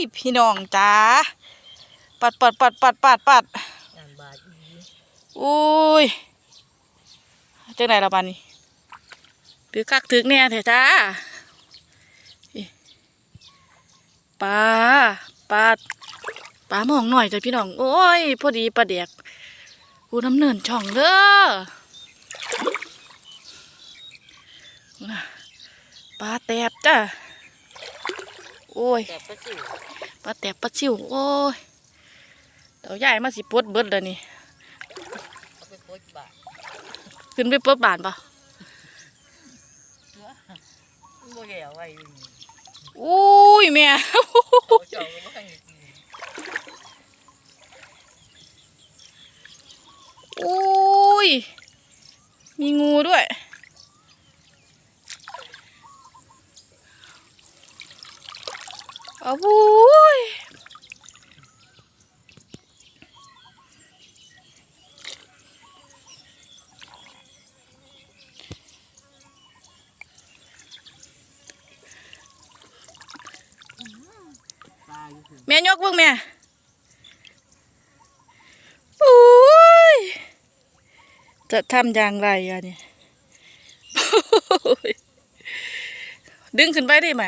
ยพี่น้องจ้าปัดปัดปัดปัดปัดปัดอุ้ยจังไหนละบานนี้ถือคักถือเนี่ยเถอะจ้าปลาปลาปลามองหน่อยจ้ะพี่น้อง โอ้ยพอดีปลาเด็กกูน้ำเนินช่องเด้อปลาแตบจ้ะ อ้ยแต่ประสิวปลาแตบปลาชิวโอ้ยเต่าใหญ่มาสิปลดเบิดเลยนี่เอาไปโคตรบาดขึ้นไปปลดบานปะมันบ่แย่ไว้อยู่นี่อุ้ยแม่เขาเจ้าก็บ่ให้กินอุ้ยมีงูด้วย อ้าวอุ้ยแม่ยกเบิ่งแม่อุ้ยจะทำอย่างไรอะเนี่ยดึงขึ้นไปได้ไหม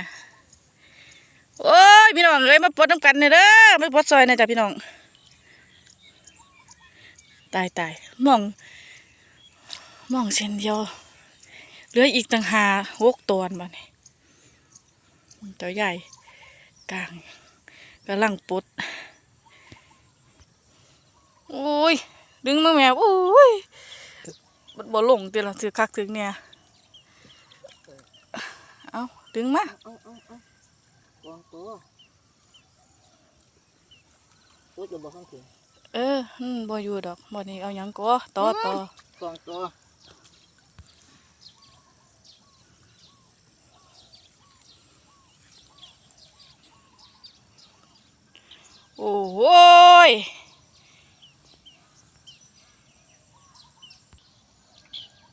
โอ้ยพี่น้องเลยมาปลดน้ำกันเนี่ยเด้อมาปลดซอยนะจ๊ะพี่น้อง ตายตายมอง มองเส้นเดียวเหลืออีกต่างหาหกตัวมาเนี่ยตัวใหญ่กลางกำลังปลดโอ้ยดึงมาแม่โอ้ยมันบ่ลงเดี๋ยวเราถือคักถึงเนี่ยเอาดึงมา เอาเอาเอาวางตัวโคตรจะบ่ข้างถึงเอออืมบ่อยู่ดอกบ่นี่เอาหยังก็ต่อต่อวางตัวโอ้โหย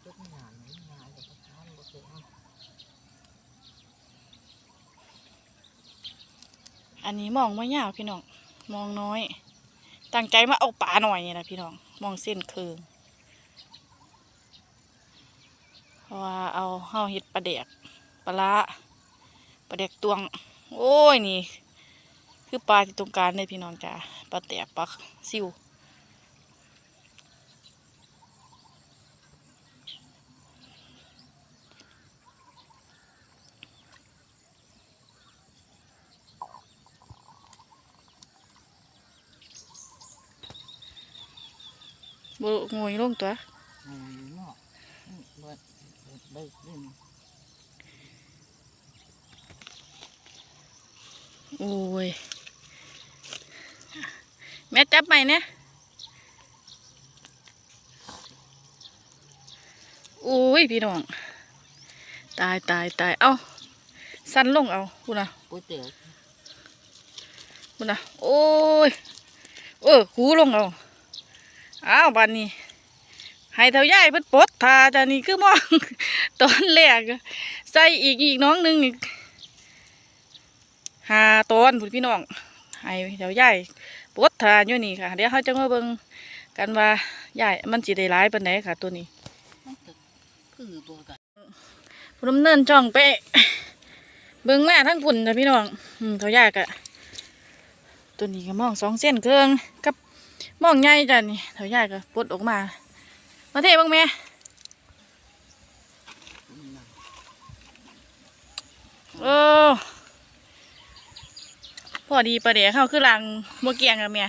จุดงานนี่งานจะทำบ่เคยท อันนี้มองไม่ยาวพี่น้องมองน้อย ตั้งใจมาเอาป่าหน่อยนี่แหละพี่น้องมองเส้นเคืองเพราะว่าเอาเฮาเห็ดปลาเด็กปลาปลาเด็กตวง โอ้ยนี่ คือปลาที่ตรงกลารเลยพี่น้องจ้าปลาแตกปลาซิว บงวยลงตัวำอืมเนาะอืมบ่ได้ดินโอ้ย แม่จับใหม่เนี่ยโอ้ย พี่น้อง ตายตายตาย เอาสั้นลงเอาคุณนะก๋วยเตี๋ยวคุณนะโอ้ย เออคูลงเอา อ้าวบันนี้ ให้เท่าย่ายเพิ่นปลดทาจานี่คือมอง ตอนแรกอะใส่อีกอีกน้องหนึงอีกหาตอนพุ่นพี่น้องให้เท่าย่ายปลดทาอยู่นี่ค่ะ เดี๋ยวเขาจะมาเบิ่งกันว่าย่ายมันสิได้ร้ายปานไหนค่ะ ตัวนี้มันก็คือตัวกันผู้ดำเนินช่องไปเบิ่งแม่ทั้งพุ่นจ้ะพี่น้องอืมเท่าย่ายกะตัวนี้ก็มองสองเส้นเครื่องกับ มองใหญ่จ้ะนี่เท่าย่ายก็ปลดออกมา มาเทบ้างแม่เออพอดีประเดี๋ยวเข้าคือหลังบัวเกียงกับเมีย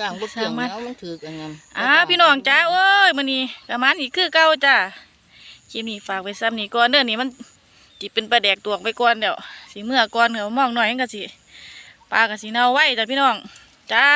ย่างบ่เกี่ยงสร้างมันแล้วมันถือกันงามอ่าพี่น้องจ้าเอ้ยมันนี่ประมาณนี้คือเก่าจ้าคลิปนี้ฝากไว้ซ้ำนี่ก่อนเด้อนี่มันจิเป็นปลาแดกตวงไปก่อนเดี๋ยวสีเมื่อก่อนเขามองหน่อยมันก็สิปลาก็สิเน่าไว้จ้ะพี่น้องจ้า